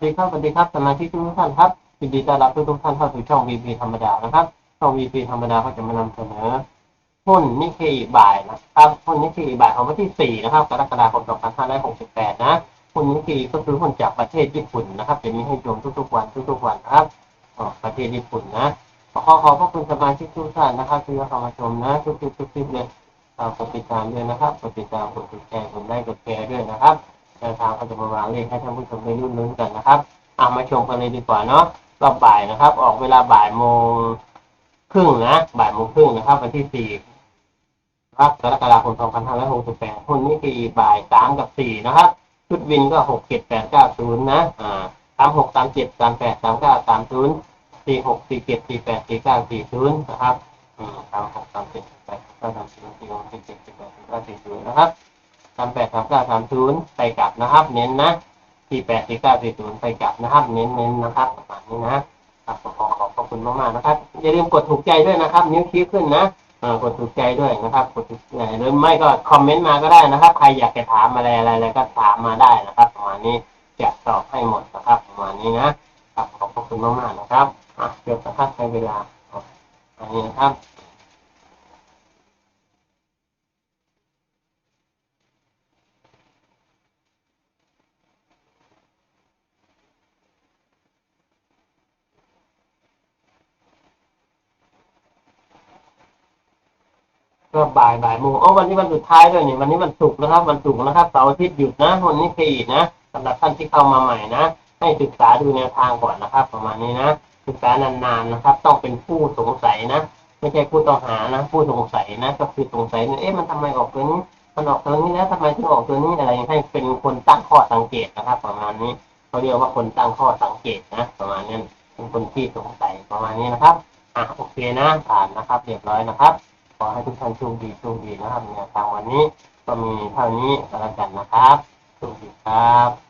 สวัสดีครับสวัสดีครับสมาชิกทุกท่านครับยินดีต้อนรับทุกๆท่านเข้าสู่ช่อง VP ธรรมดานะครับช่อง VP ธรรมดาก็จะมานำเสนอหุ้นนิเคอีบ่ายนะครับหุ้นนิเคอีบ่ายของวันที่ 4 นะครับกรกฎาคม 2568 นะหุ้นนิเคอีก็คือหุ้นจากประเทศญี่ปุ่นนะครับจะมีให้ชมทุกๆวันทุกๆวันครับประเทศญี่ปุ่นนะขอขอบพระคุณสมาชิกทุกท่านนะครับที่เข้ามาชมนะทุกๆทุกคลิปเลยกดติดตามด้วยนะครับกดติดตามกดติดแชร์กดไลค์กดแชร์ด้วยนะครับ นวทางก็จะมาวางเลขให้ท่านผู้ชมได้รุ่นลุ้นกันนะครับเอามาชมกันเลยดีกว่าเนาะรอบบ่ายนะครับ ออกเวลาบ่ายโมงครึ่งนะบ่ายโมงครึ่งนะครับวันที่สี่ครับกรกฎาคม2568หุ้นนี้คือบ่ายสามกับสี่นะครับชุดวินก็หกเจ็ดแปดเก้าศูนย์นะอ่าสามหกสามเจ็ดสามแปดสามเก้าสามศูนย์สี่หกสี่เจ็ดสี่แปดสี่เก้าสี่ศูนย์นะครับอืมสามหกสามเจ็ดสี่แปดเก้าสามศูนย์สี่หกสี่เจ็ดสี่แปดสี่เก้าสี่ศูนย์นะครับ สามแปดสามเก้าสามศูนย์ไปกลับนะครับ เน้นนะสี่แปดสี่เก้าสี่ศูนย์ไปกลับนะครับ เน้นเน้นนะครับประมาณนี้นะครับขอขอขอบขอบคุณมากๆนะครับ อย่าลืมกดถูกใจด้วยนะครับ นิ้วชี้ขึ้นนะกดถูกใจด้วยนะครับกดถูกใจหรือไม่ก็คอมเมนต์มาก็ได้นะครับ ใครอยากจะถามอะไรอะไรอะไรก็ถามมาได้นะครับประมาณนี้จะตอบให้หมดนะครับประมาณนี้นะครับขอบขอบคุณมากๆนะครับอะเดี๋ยวสักพักใช้เวลาอะอันนี้นะครับ ก็บ่ายบ่ายโมงอ๋อวันนี้วันสุดท้ายด้วยนี่วันนี้วันศุกร์นะครับ วันศุกร์นะครับเสาร์อาทิตย์หยุดนะวันนี้ฟรีนะสำหรับท่านที่เข้ามาใหม่นะ ให้ศึกษาดูแนวทางก่อนนะครับ ประมาณนี้นะศึกษานานๆนะครับ ต้องเป็นผู้สงสัยนะไม่ใช่ผู้ต้องหานะผู้สงสัยนะก็คือสงสัยเนี่ยเอ๊ะมันทำไมออกตัวนี้มันออกตัวนี้แล้วทำไมถึงออกตัวนี้อะไรให้เป็นคนตั้งข้อสังเกตนะครับ ประมาณนี้เขาเรียกว่าคนตั้งข้อสังเกตนะ ประมาณนั้นเป็นคนที่สงสัยประมาณนี้นะครับอะโอเคนะผ่านนะครับ เรียบร้อยนะครับ ขอให้ทุกท่านโชคดีโชคดีนะครับในทางวันนี้ก็มีเท่านี้ก็แล้วกันนะครับโชคดีครับ